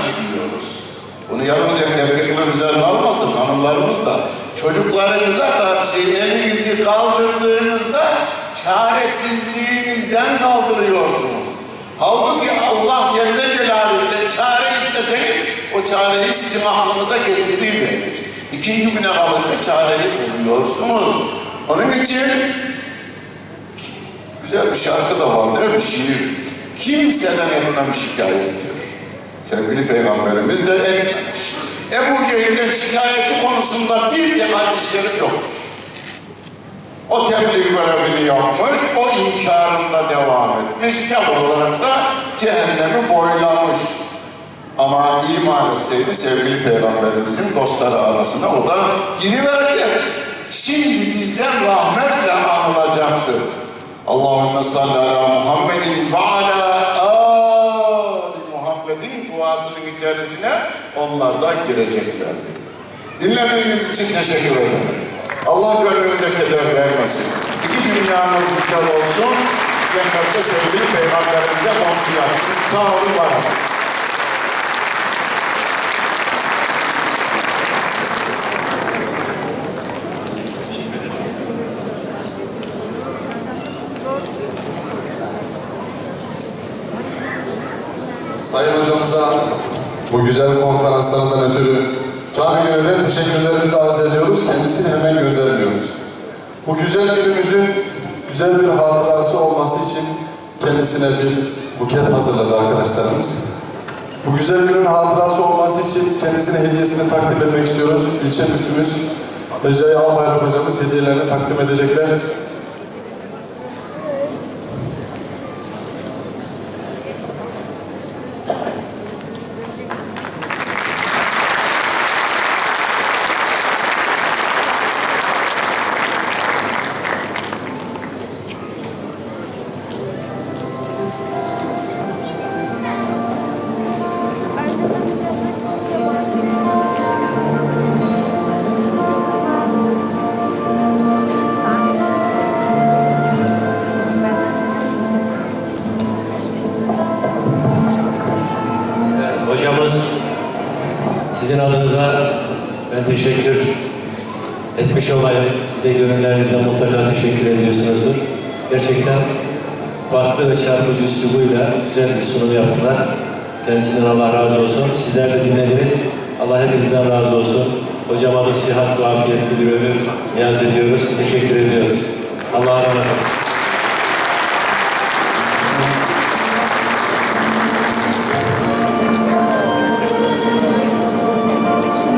gidiyoruz. Bunu yalnız erkekler üzerine almasın, hanımlarımız da. Çocuklarınıza karşı elinizi kaldırdığınızda çaresizliğinizden kaldırıyorsunuz. Halbuki Allah Celle Celaluhu'dan çare isteseniz o çareyi sizin aklınıza getiriverir. İkinci güne kalınca çareyi buluyorsunuz. Onun için güzel bir şarkı da var değil mi? Şiir. Kimseden etmem şikayet diyor. Sevgili Peygamberimiz de etmemiş. Ebu Cehil'in şikayeti konusunda bir tek hadis-i şerif. O tebliğ görevini yapmış, o inkarında devam etmiş, ne olarak da cehennemi boylamış. Ama iman etseydi sevgili Peygamberimizin dostları arasında o da giriverecek. Şimdi bizden rahmetle anılacaktı. Allahümme salli ala Muhammedin ve ala ali Muhammedin duasının içerisine onlar da gireceklerdi. Dinlediğiniz için teşekkür ederim. Allah gönlünüze keder vermesin. İki dünyanız güzel olsun. Cennette sevgili Peygamberimize komşu yapsın. Sağ olun, var olun. Sayın hocamıza bu güzel konferanslarından ötürü cami gönülden teşekkürlerimizi arz ediyoruz. Kendisini hemen göndermiyoruz. Bu güzel günümüzün güzel bir hatırası olması için kendisine bir buket hazırladı arkadaşlarımız. Bu güzel günün hatırası olması için kendisine hediyesini takdim etmek istiyoruz. İlçe müftümüz Recai Albayrak hocamız hediyelerini takdim edecekler. Sizin adınıza ben teşekkür etmiş olayım. Siz de gönüllerinizden mutlaka teşekkür ediyorsunuzdur. Gerçekten farklı ve çarpıcı üslubuyla güzel bir sunum yaptılar. Kendisinden Allah razı olsun. Sizler de dinlediniz. Allah hepinizden razı olsun. Hocama da sıhhat ve afiyetli bir ömür niyaz ediyoruz. Teşekkür ediyoruz. Allah'a emanet olun.